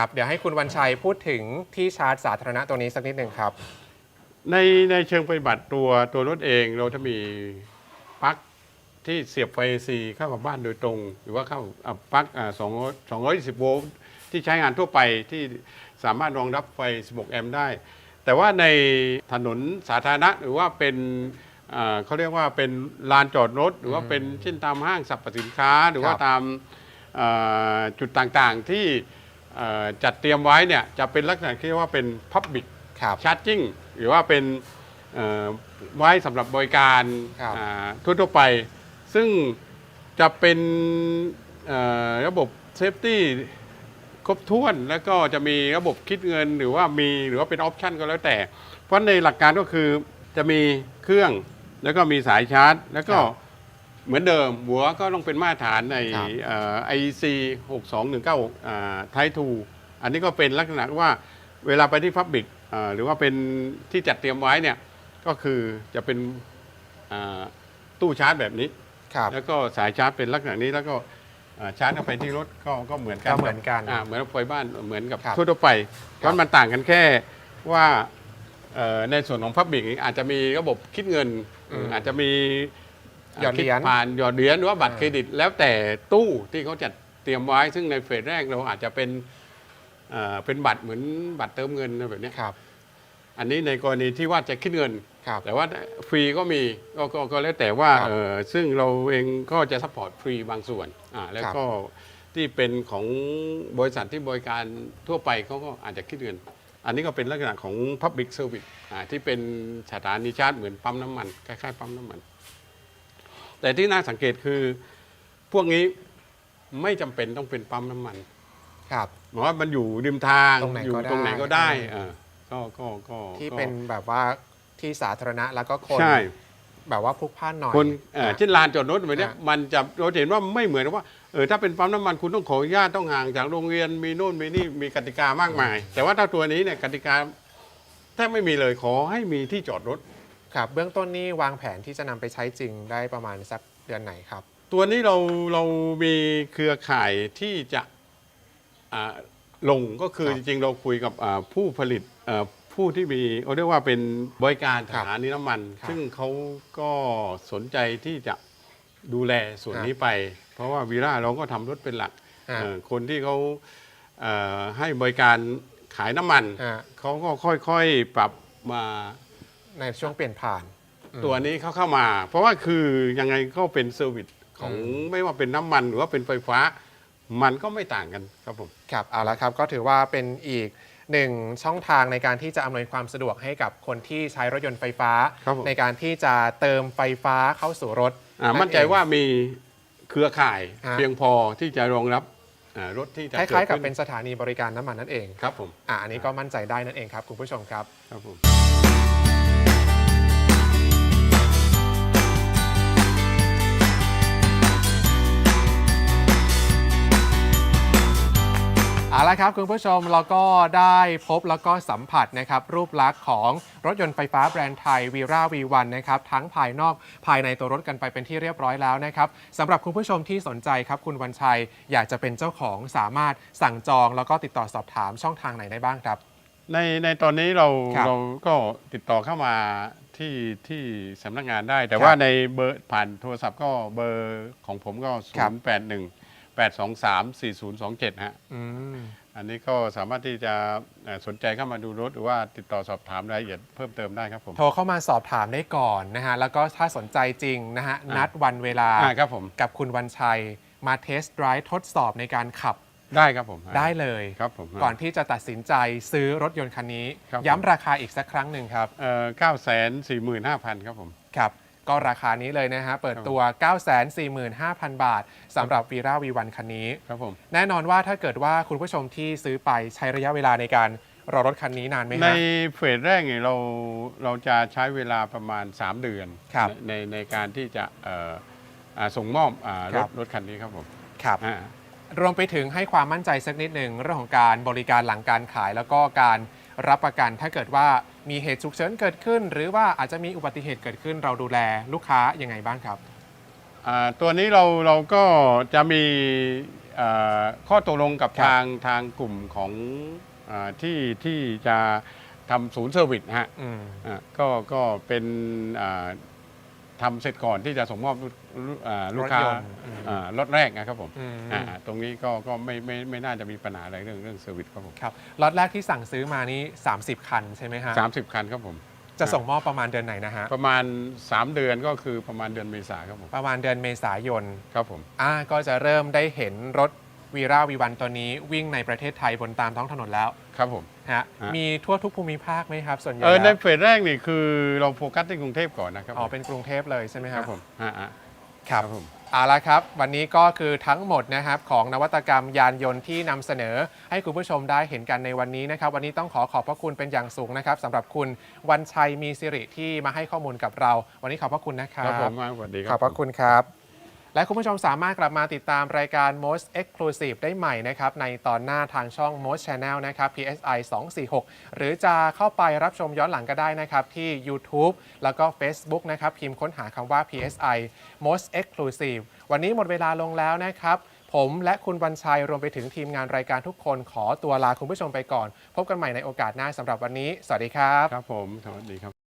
ครับ เดี๋ยวให้คุณวันชัยพูดถึงที่ชาร์จสาธารณะตัวนี้สักนิดหนึ่งครับ ในในเชิงปฏิบัติตัวตัวรถเองเราจะมีปลั๊กที่เสียบไฟซีเข้ากับบ้านโดยตรง หรือว่าเข้าปลั๊กสองสองร้อยสิบโวลต์ที่ใช้งานทั่วไปที่สามารถรองรับไฟ 16 แอมป์ได้ แต่ว่าในถนนสาธารณะหรือว่าเป็นเขาเรียกว่าเป็นลานจอดรถ หรือว่าเป็นเช่นตามห้างสรรพสินค้า หรือว่าตามจุดต่างๆที่ จัดเตรียมไว้เนี่ยจะเป็นลักษณะที่เรียกว่าเป็น Public ครับ ชาร์จิ่งหรือว่าเป็นเอ่อไว้สำหรับบริการครับ อ่าทั่วๆไป ซึ่งจะเป็นเอ่อระบบเซฟตี้ครบถ้วนแล้วก็จะมีระบบคิดเงินหรือว่ามีหรือว่าเป็นออปชันก็แล้วแต่ เพราะในหลักการก็คือจะมีเครื่องแล้วก็มีสายชาร์จ แล้วก็ครับ เหมือนเดิม หัวก็ต้องเป็นมาตรฐานในครับเอ่อ IEC 62196อ่า Type 2อันนี้ก็เป็นลักษณะว่าเวลาไปที่พับบิกหรือว่าเป็นที่จัดเตรียมไว้เนี่ยก็คือจะเป็นอ่าตู้ชาร์จแบบนี้ ครับ แล้วก็สายชาร์จเป็นลักษณะนี้แล้วก็อ่าชาร์จเข้าไปที่รถก็ก็เหมือนกันก็เหมือนกันอ่าเหมือนไฟบ้านเหมือนกับครับทั่วๆไปเพครับ ราะมันต่างกันแค่ว่าเอ่อในส่วนของพับบิกอาจจะมีระบบคิดเงินอืมอาจจะมี หยอดเหรียญคิผ่านหยอดเหรียญหรือว่าบัตรอ่าเครดิต แล้วแต่ตู้ที่เขาจัดเตรียมไว้ ซึ่งในเฟสแรกเราอาจจะเป็นเอ่อเป็นบัตรเหมือนบัตรเติมเงินอะไรแบบเนี้ยครับ อันนี้ในกรณีที่ว่าจะคิดเงินครับแต่ว่าฟรีก็มีก็ก็ก็แล้วแต่ว่าครับเออซึ่งเราเองก็จะซัพพอร์ตฟรีบางส่วนอ่าแล้วก็ที่เป็นของบริษัทที่บริการทั่วไปเขาก็อาจจะคิดเงิน อันนี้ก็เป็นลักษณะของ Public Service อ่าที่เป็นสถานีชาร์จเหมือนปั๊มน้ำมันคล้ายๆปั๊มน้ำมัน แต่ที่น่าสังเกตคือพวกนี้ไม่จำเป็นต้องเป็นปั๊มน้ำมันครับ หมายว่ามันอยู่ริมทางตรงไหนอยู่ก็ได้ ตรงไหนก็ได้อืมอ่าก็ก็ก็ที่ก็เป็นแบบว่าที่สาธารณะแล้วก็คนใช่ แบบว่าพลุกพล่านหน่อยคนเอ่ออะ เช่นลานจอดรถแบบเนี้ยอะ มันจะเราจะเห็นว่าไม่เหมือนว่าเออถ้าเป็นปั๊มน้ำมันคุณต้องขออนุญาตต้องห่างจากโรงเรียนมีโน่นมีนี่มีกติกามากมาย แต่ว่าถ้าตัวนี้เนี่ยกติกาแทบไม่มีเลยขอให้มีที่จอดรถ ครับเบื้องต้นนี่วางแผนที่จะนำไปใช้จริงได้ประมาณสักเดือนไหนครับ ตัวนี้เราเรามีเครือข่ายที่จะอ่าลงก็คือครับจริงๆ เราคุยกับอ่าผู้ผลิตเอ่อผู้ที่มีเขาเรียกว่าเป็นบริการครัสบถานีน้ำมัน ครับซึ่งเขาก็สนใจที่จะดูแลส่วนครับนี้ไป เพราะว่าวีร่าเราก็ทำรถเป็นหลักอ่าเอ่อคนที่เขาเอ่อให้บริการขายน้ำมันอ่าเขาก็ค่อยๆปรับมา ในช่วงเปลี่ยนผ่านอืมตัวนี้เขาเข้ามา เพราะว่าคือยังไงก็เป็นเซอร์วิสของอืมไม่ว่าเป็นน้ำมันหรือว่าเป็นไฟฟ้า มันก็ไม่ต่างกันครับผม ครับเอาละครับก็ถือว่าเป็นอีกหนึ่งช่องทางในการที่จะอำนวยความสะดวกให้กับคนที่ใช้รถยนต์ไฟฟ้า ครับผม ในการที่จะเติมไฟฟ้าเข้าสู่รถอ่ามั่นใจว่ามีเครือข่ายฮะ เพียงพอที่จะรองรับอ่ารถที่จะคล้ายๆ กับกิดขึ้เป็นสถานีบริการน้ำมันนั่นเองครับผม อ่าอันนี้ก็มั่นใจได้นั่นเองครับคุณผู้ชมครับ ครับผม เอาละครับคุณผู้ชมเราก็ได้พบแล้วก็สัมผัสนะครับรูปลักษณ์ของรถยนต์ไฟฟ้าแบรนด์ไทยวีราวีวันนะครับทั้งภายนอกภายในตัวรถกันไปเป็นที่เรียบร้อยแล้วนะครับสำหรับคุณผู้ชมที่สนใจครับคุณวันชัยอยากจะเป็นเจ้าของสามารถสั่งจองแล้วก็ติดต่อสอบถามช่องทางไหนได้บ้างครับ ในในตอนนี้เราครับเราก็ติดต่อเข้ามาที่ที่สำนักงานได้ แต่ครับว่าในเบอร์ผ่านโทรศัพท์ก็เบอร์ของผมก็ ครับ 0 8 1 8 2 3 4 0 2 7 ฮะ อืมอันนี้ก็สามารถที่จะเอ่อสนใจเข้ามาดูรถหรือว่าติดต่อสอบถามรายละเอียดเพิ่มเติมได้ครับผม โทรเข้ามาสอบถามได้ก่อนนะฮะ แล้วก็ถ้าสนใจจริงนะฮะ นัดวันเวลาอ่าครับผม กับคุณวันชัย มาเทสต์ไดรฟ์ทดสอบในการขับได้ครับผม ได้เลย ครับผมก่อนที่จะตัดสินใจซื้อรถยนต์คันนี้ ครับผม ย้ำราคาอีกสักครั้งหนึ่งครับ เอ่อเก้าแสนสี่หมื่นห้าพันครับผม ครับ ก็ราคานี้เลยนะฮะ เปิดตัว 945,000 บาทสำหรับวีราวีวันคันนี้ ครับผม แน่นอนว่าถ้าเกิดว่าคุณผู้ชมที่ซื้อไปใช้ระยะเวลาในการรอรถคันนี้นานไหมในฮะ เฟสแรกเนี่ยเราเราจะใช้เวลาประมาณ 3 เดือนครับในในในการที่จะเอ่ออ่าส่งมอบอ่ารครัถบ รถคันนี้ครับผมครับ อ่ารวมไปถึงให้ความมั่นใจสักนิดหนึ่งเรื่องของการบริการหลังการขายแล้วก็การ รับประกันถ้าเกิดว่ามีเหตุฉุกเฉินเกิดขึ้น หรือว่าอาจจะมีอุบัติเหตุเกิดขึ้น เราดูแลลูกค้ายังไงบ้างครับ อ่าตัวนี้เราเราก็จะมีเอ่อข้อตกลงกับครับ ทางทางกลุ่มของอาที่ที่จะทำศูนย์เซอร์วิสฮะอืม อะก็ก็เป็นอ่าทำเสร็จก่อนที่จะส่งมอบลูกลูก อ่าลูกค้ารถยนต์อืม อ่ารถแรกนะครับผมอืมอ่าตรงนี้ก็ก็ไม่ไม่ไม่น่าจะมีปัญหาอะไรเรื่องเรื่องเซอร์วิสครับผมครับล็อตแรกที่สั่งซื้อมานี่30 คันใช่ไหมฮะสามสิบคันครับผม จะส่งมอบประมาณเดือนไหนนะฮะประมาณ 3 เดือนก็คือประมาณเดือนเมษาครับผมประมาณเดือนเมษายนครับผม อ่าก็จะเริ่มได้เห็นรถวีราวีวันตัวนี้วิ่งในประเทศไทยบนตามท้องถนนแล้วครับผม ฮะฮะ มีทั่วทุกภูมิภาคไหมครับ ส่วนใหญ่เออในแล้วเฟสแรกนี่คือเราโฟกัสที่กรุงเทพก่อนนะครับอ๋อเป็นกรุงเทพเลยใช่ไหมคครัรับบผมอ่าอ่า ครับผมเอาละครับ วันนี้ก็คือทั้งหมดนะครับของนวัตกรรมยานยนต์ที่นำเสนอ ให้คุณผู้ชมได้เห็นกันในวันนี้นะครับ วันนี้ต้องขอขอบพระคุณเป็นอย่างสูงนะครับสำหรับคุณวันชัยมีสิริที่มาให้ข้อมูลกับเรา วันนี้ขอบพระคุณนะครัครับบผมสวัสดีคขรัอบพระคุณครับ และคุณผู้ชมสามารถกลับมาติดตามรายการ Most Exclusive ได้ใหม่นะครับในตอนหน้าทางช่อง Most Channel นะครับ PSI 246 หรือจะเข้าไปรับชมย้อนหลังก็ได้นะครับ ที่ YouTube แล้วก็ Facebook นะครับพิมพ์ค้นหาคำว่า PSI Most Exclusive วันนี้หมดเวลาลงแล้วนะครับ ผมและคุณวันชัยรวมไปถึงทีมงานรายการทุกคนขอตัวลาคุณผู้ชมไปก่อน พบกันใหม่ในโอกาสหน้าสำหรับวันนี้ สวัสดีครับ ครับผม สวัสดีครับ